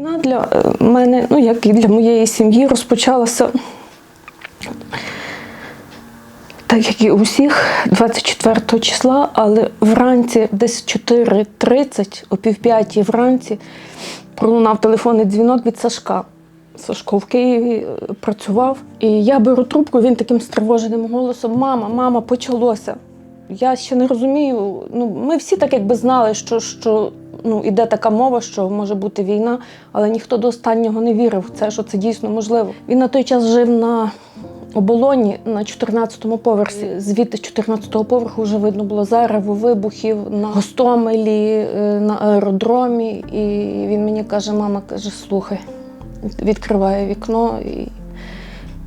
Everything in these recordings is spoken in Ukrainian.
Війна для е, мене, ну як і для моєї сім'ї, розпочалася, так як і у всіх, 24 числа, але вранці, десь 4.30, о півп'ятій вранці, пролунав телефонний дзвінок від Сашка. Сашко в Києві е, працював. І я беру трубку, він таким стривоженим голосом: Мама, мама, почалося. Я ще не розумію. Ну, ми всі так якби знали, що, що ну, іде така мова, що може бути війна, але ніхто до останнього не вірив в це, що це дійсно можливо. Він на той час жив на оболоні на 14-му поверсі. Звідти з 14-го поверху вже видно було зарево вибухів на Гостомелі, е, на аеродромі. І він мені каже: мама каже, слухай, відкриває вікно і.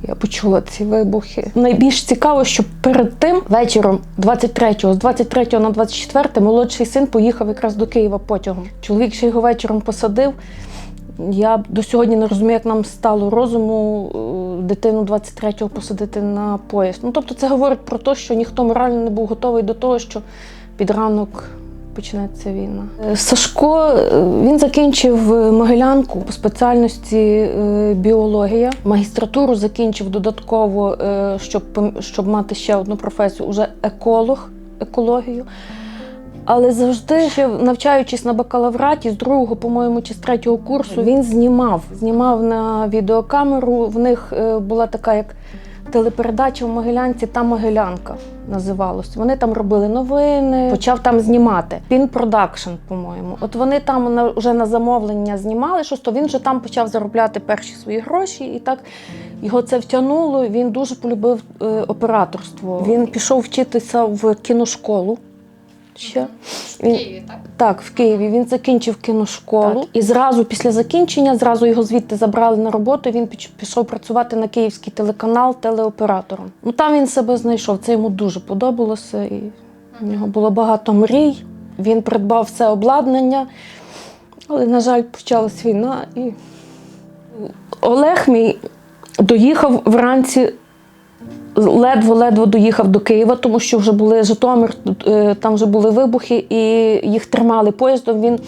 Я почула ці вибухи. Найбільш цікаво, що перед тим вечором, 23-го, з 23 на 24 молодший син поїхав якраз до Києва потягом. Чоловік ще його вечором посадив. Я до сьогодні не розумію, як нам стало розуму е, дитину 23-го посадити на поїзд. Ну тобто, це говорить про те, що ніхто морально не був готовий до того, що під ранок почнеться війна. Е, Сашко е, він закінчив е, Могилянку по спеціальності біологія. Магістратуру закінчив додатково, щоб, щоб мати ще одну професію, уже еколог, екологію. Але завжди, ще навчаючись на бакалавраті, з другого, по-моєму, чи з третього курсу, він знімав. Знімав на відеокамеру. В них була така як телепередача в Могилянці та Могилянка називалось. Вони там робили новини, почав там знімати. Пін продакшн, по-моєму. От вони там на, вже на замовлення знімали щось, то він вже там почав заробляти перші свої гроші, і так його це втягнуло. Він дуже полюбив е, операторство. Він пішов вчитися в кіношколу. Ще. В Києві, так? Так, в Києві він закінчив кіношколу, Так. і зразу після закінчення, зразу його звідти забрали на роботу. Він пішов працювати на київський телеканал телеоператором. Ну там він себе знайшов. Це йому дуже подобалося, і в нього було багато мрій. Він придбав все обладнання, але, на жаль, почалась війна. І Олег мій доїхав вранці ледве-ледве доїхав до Києва, тому що вже були Житомир, е, там вже були вибухи, і їх тримали поїздом. Він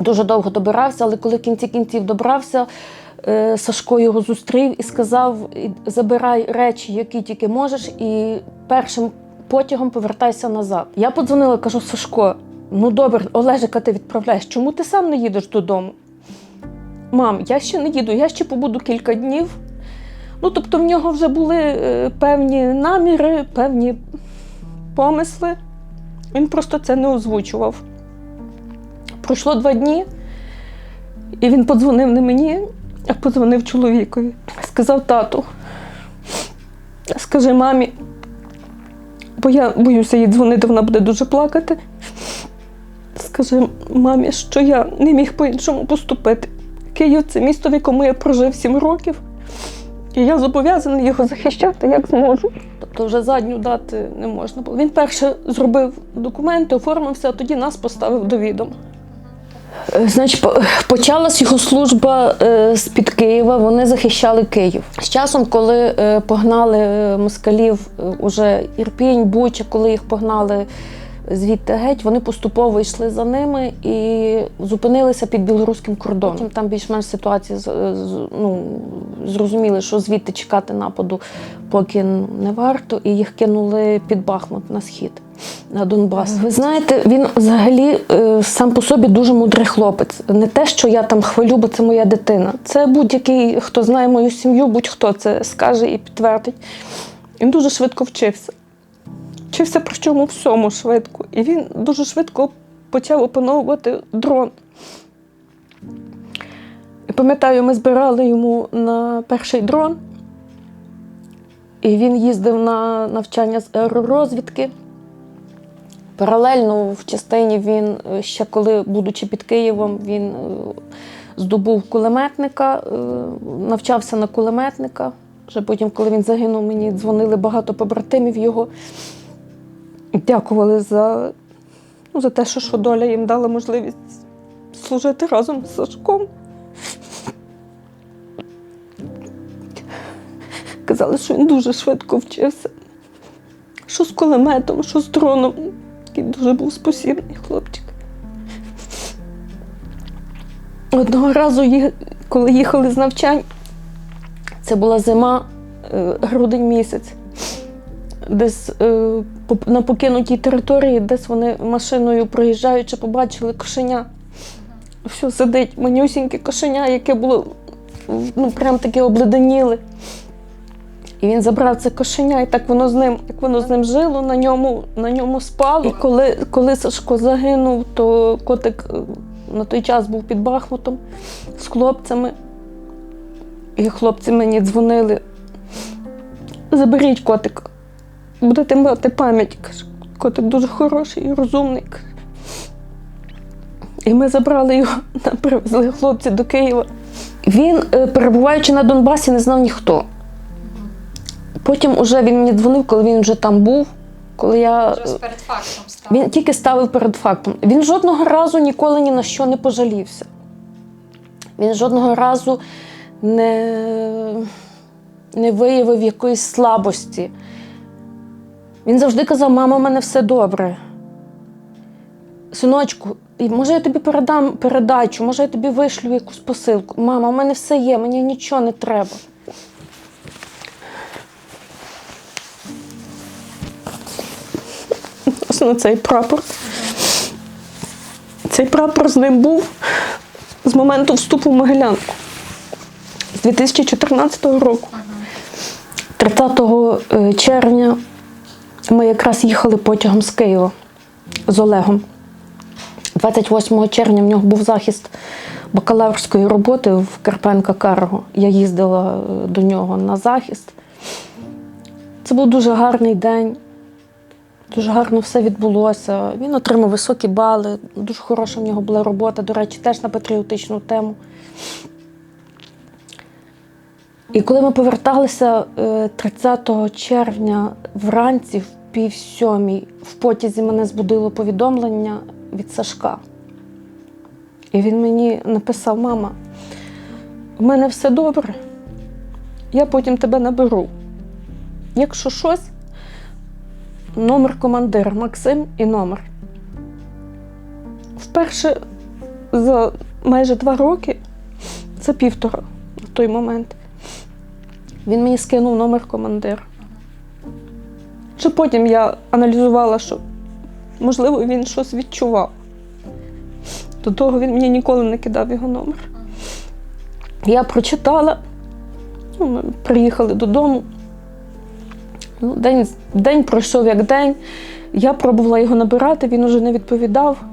дуже довго добирався, але коли в кінці кінців добрався, е, Сашко його зустрів і сказав: забирай речі, які тільки можеш, і першим потягом повертайся назад. Я подзвонила, кажу: Сашко, ну добре, Олежика, ти відправляєш. Чому ти сам не їдеш додому? Мам, я ще не їду, я ще побуду кілька днів. Ну, тобто в нього вже були е, певні наміри, певні помисли. Він просто це не озвучував. Пройшло два дні, і він подзвонив не мені, а подзвонив чоловікові. Сказав тату, скажи мамі, бо я боюся їй дзвонити, вона буде дуже плакати. Скажи мамі, що я не міг по-іншому поступити. Київ це місто, в якому я прожив сім років. І я зобов'язаний його захищати як зможу. Тобто вже задню дати не можна було. Він перше зробив документи, оформився, а тоді нас поставив до відома. Е, Значить, почалась його служба е, з-під Києва, вони захищали Київ. З часом, коли е, погнали москалів уже Ірпінь, Буча, коли їх погнали звідти геть, вони поступово йшли за ними і зупинилися під білоруським кордоном. Потім там більш-менш ситуація ну, зрозуміли, що звідти чекати нападу поки не варто, і їх кинули під Бахмут на схід. На Донбас. Ви знаєте, він взагалі е, сам по собі дуже мудрий хлопець. Не те, що я там хвалю, бо це моя дитина. Це будь-який, хто знає мою сім'ю, будь-хто це скаже і підтвердить. Він дуже швидко вчився. Вчився причому всьому швидко. І він дуже швидко почав опановувати дрон. І пам'ятаю, ми збирали йому на перший дрон. І він їздив на навчання з аеророзвідки. Паралельно в частині він е, ще коли, будучи під Києвом, він е, здобув кулеметника, е, навчався на кулеметника. Вже потім, коли він загинув, мені дзвонили багато побратимів його. Дякували за, ну, за те, що, що доля їм дала можливість служити разом з Сашком. Казали, що він дуже швидко вчився. Що з кулеметом, що з дроном. Такий дуже був спосібний хлопчик. Одного разу, коли їхали з навчань, це була зима, е, грудень місяць. Десь е, на покинутій території, десь вони машиною проїжджаючи, побачили кошеня. Що сидить манюсіньке кошеня, яке було ну, прям таке обледеніле. І він забрав це кошеня, і так воно з ним, як воно з ним жило, на ньому, на ньому спало. І коли, коли Сашко загинув, то котик е, на той час був під Бахмутом з хлопцями. І хлопці мені дзвонили. Заберіть котика. Будете мати пам'ять. Каже, котик дуже хороший і розумний. каже. І ми забрали його, нам привезли хлопці до Києва. Він, е, перебуваючи на Донбасі, не знав ніхто. Потім уже він мені дзвонив, коли він вже там був. Коли я... Перед фактом став. Він тільки ставив перед фактом. Він жодного разу ніколи ні на що не пожалівся. Він жодного разу не, не виявив якоїсь слабості. Він завжди казав: мама, у мене все добре. Синочку, може я тобі передам передачу, може я тобі вишлю якусь посилку. Мама, у мене все є, мені нічого не треба. Ось на цей прапор. Цей прапор з ним був з моменту вступу в Могилянку з 2014 року. 30 е, червня ми якраз їхали потягом з Києва з Олегом. 28 червня в нього був захист бакалаврської роботи в Карпенка Карго. Я їздила е, до нього на захист. Це був дуже гарний день. Дуже гарно все відбулося. Він отримав високі бали, дуже хороша в нього була робота, до речі, теж на патріотичну тему. І коли ми поверталися е, 30 червня вранці, в пів сьомій, в потязі мене збудило повідомлення від Сашка. І він мені написав: мама, в мене все добре. Я потім тебе наберу. Якщо щось, номер командира Максим і номер. Вперше за майже два роки, це півтора в той момент, він мені скинув номер командира. Чи потім я аналізувала, що можливо він щось відчував. До того він мені ніколи не кидав його номер. Я прочитала, ну, ми приїхали додому. Ну, день, день пройшов як день. Я пробувала його набирати, він уже не відповідав.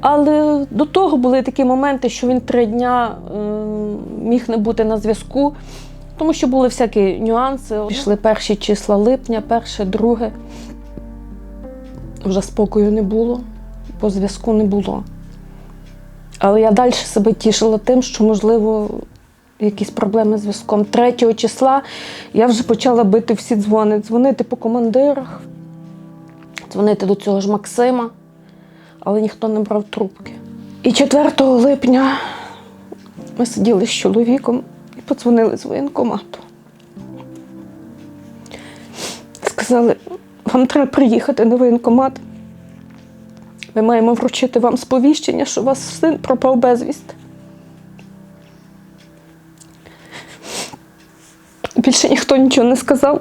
Але до того були такі моменти, що він три дня е, міг не бути на зв'язку, тому що були всякі нюанси. Пішли перші числа липня, перше, друге. Вже спокою не було, по зв'язку не було. Але я далі себе тішила тим, що, можливо, якісь проблеми з зв'язком. 3 числа я вже почала бити всі дзвони, дзвонити по командирах, дзвонити до цього ж Максима, але ніхто не брав трубки. І 4 липня ми сиділи з чоловіком подзвонили з воєнкомату. Сказали, вам треба приїхати на воєнкомат. Ми маємо вручити вам сповіщення, що ваш син пропав безвість. Більше ніхто нічого не сказав.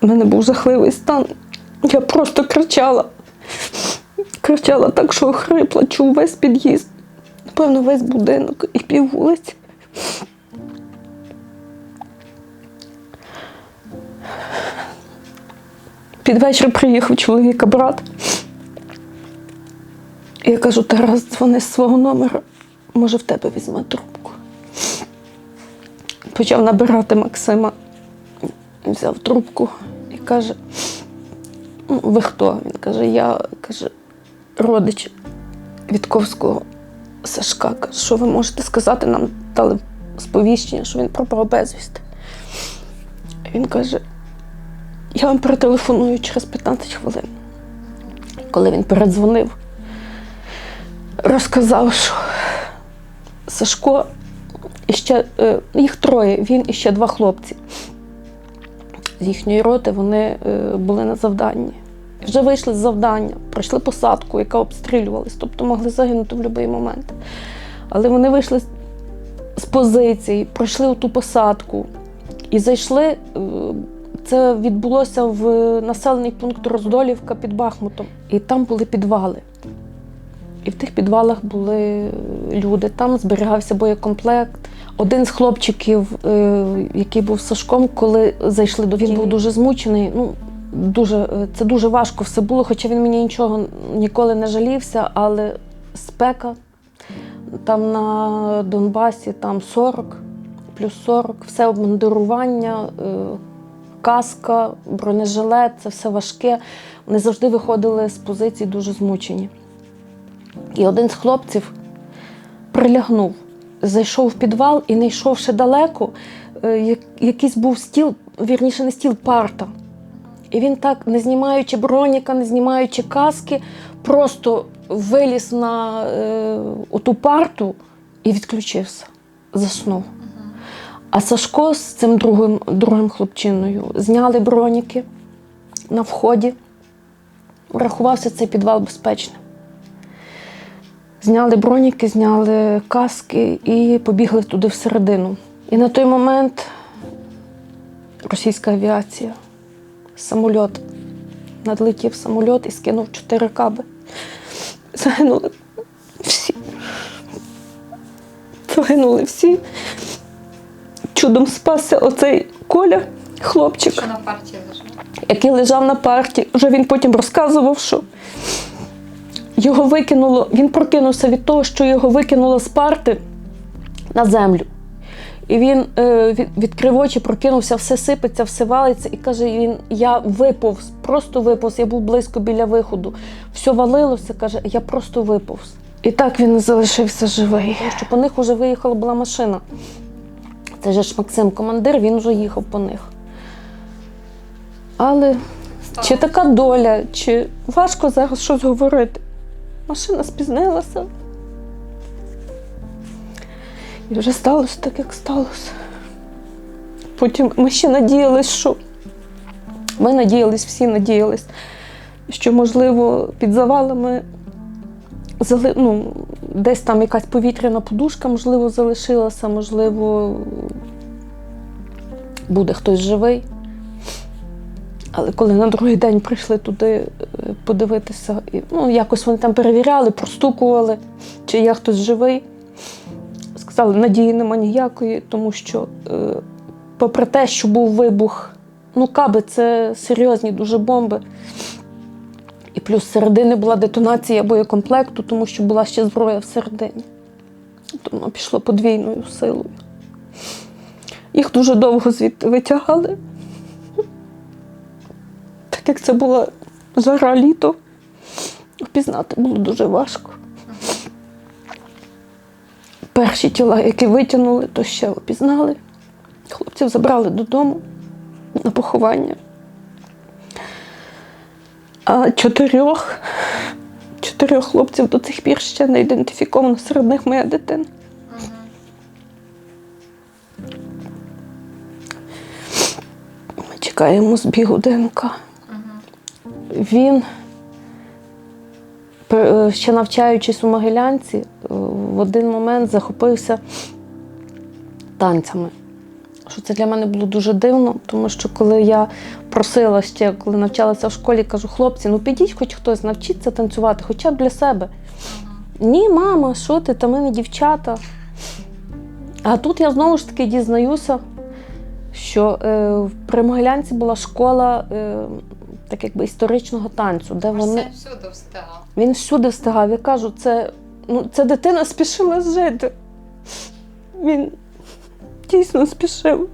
У мене був жахливий стан. Я просто кричала. Кричала так, що охрипла, чув весь під'їзд. Напевно, весь будинок і пів вулиці. Під вечір приїхав чоловіка брат. Я кажу, Тарас, дзвони з свого номера, може в тебе візьме трубку. Почав набирати Максима, взяв трубку і каже: «Ну, ви хто? Він каже, я каже, родич Вітковського Сашка. Каже, що ви можете сказати? Нам дали сповіщення, що він пропав безвісти. Він каже, я вам перетелефоную через 15 хвилин. Коли він передзвонив, розказав, що Сашко і ще е, їх троє, він і ще два хлопці з їхньої роти, вони е, були на завданні. Вже вийшли з завдання, пройшли посадку, яка обстрілювалась, тобто могли загинути в будь-який момент. Але вони вийшли з- позицій, пройшли ту посадку і зайшли. е, Це відбулося в населений пункт Роздолівка під Бахмутом. І там були підвали. І в тих підвалах були люди. Там зберігався боєкомплект. Один з хлопчиків, е, який був Сашком, коли зайшли до він був дуже змучений. Ну, дуже, е, це дуже важко все було, хоча він мені нічого ніколи не жалівся, але спека там на Донбасі там 40, плюс 40, все обмундирування, е, каска, бронежилет, це все важке. Вони завжди виходили з позицій дуже змучені. І один з хлопців прилягнув, зайшов в підвал і не йшовши далеко, е, якийсь був стіл, вірніше не стіл, парта. І він так, не знімаючи броніка, не знімаючи каски, просто виліз на е, оту парту і відключився, заснув. А Сашко з цим другим, другим хлопчиною зняли броніки на вході. Рахувався цей підвал безпечним. Зняли броніки, зняли каски і побігли туди всередину. І на той момент російська авіація, самольот, надлетів самольот і скинув чотири каби. Загинули всі. Загинули всі. Чудом спасся оцей Коля, хлопчик Що на партії лежить? який лежав на парті. Вже він потім розказував, що його викинуло, він прокинувся від того, що його викинуло з парти на землю. І він е, відкрив очі, прокинувся, все сипеться, все валиться. І каже: він, я виповз, просто виповз. Я був близько біля виходу. Все валилося, каже, я просто виповз. І так він залишився живий. Тому що по них вже виїхала була машина. Це же ж Максим, командир, він вже їхав по них. Але чи така доля, чи важко зараз щось говорити? Машина спізнилася. І вже сталося так, як сталося. Потім ми ще надіялись, що ми надіялись, всі надіялись, що, можливо, під завалами ну, десь там якась повітряна подушка, можливо, залишилася, можливо, буде хтось живий. Але коли на другий день прийшли туди е, подивитися, ну, якось вони там перевіряли, простукували, чи є хтось живий. Сказали, надії нема ніякої, тому що, е, попри те, що був вибух, ну, каби це серйозні дуже бомби. І плюс середини була детонація боєкомплекту, тому що була ще зброя всередині. То воно пішло подвійною силою. Їх дуже довго звідти витягали. Так як це була жара літо, впізнати було дуже важко. Перші тіла, які витягнули, то ще опізнали. Хлопців забрали додому на поховання. А чотирьох, чотирьох хлопців до цих пір ще не ідентифіковано. Серед них моя дитина. Ми чекаємо збігу ДНК. Він, е, ще навчаючись у Могилянці, в один момент захопився танцями. Що це для мене було дуже дивно, тому що коли я просила ще, коли навчалася в школі, кажу, хлопці, ну підіть хоч хтось, навчіться танцювати, хоча б для себе. Ні, мама, що ти, та ми не дівчата. А тут я знову ж таки дізнаюся, що е, в Примогилянці була школа е, так якби історичного танцю, де вони. Все всюди встигав. Він всюди встигав. Я кажу, це, ну, ця дитина спішила жити. Він дійсно спішив.